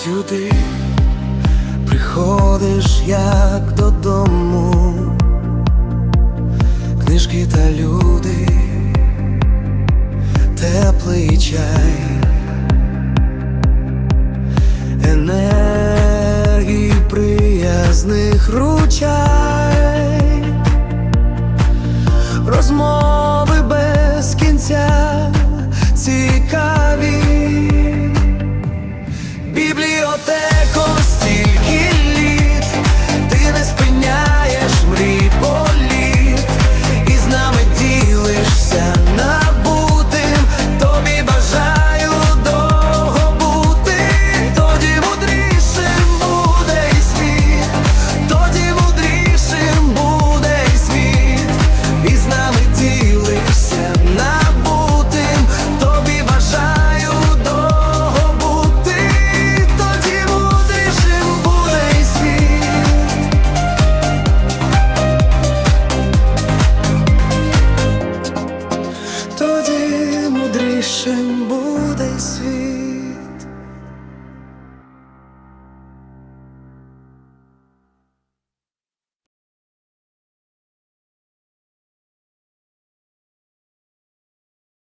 ти приходиш як додому, книжки та люди, теплий чай, енергії приязних ручай, щедрішим буде світ.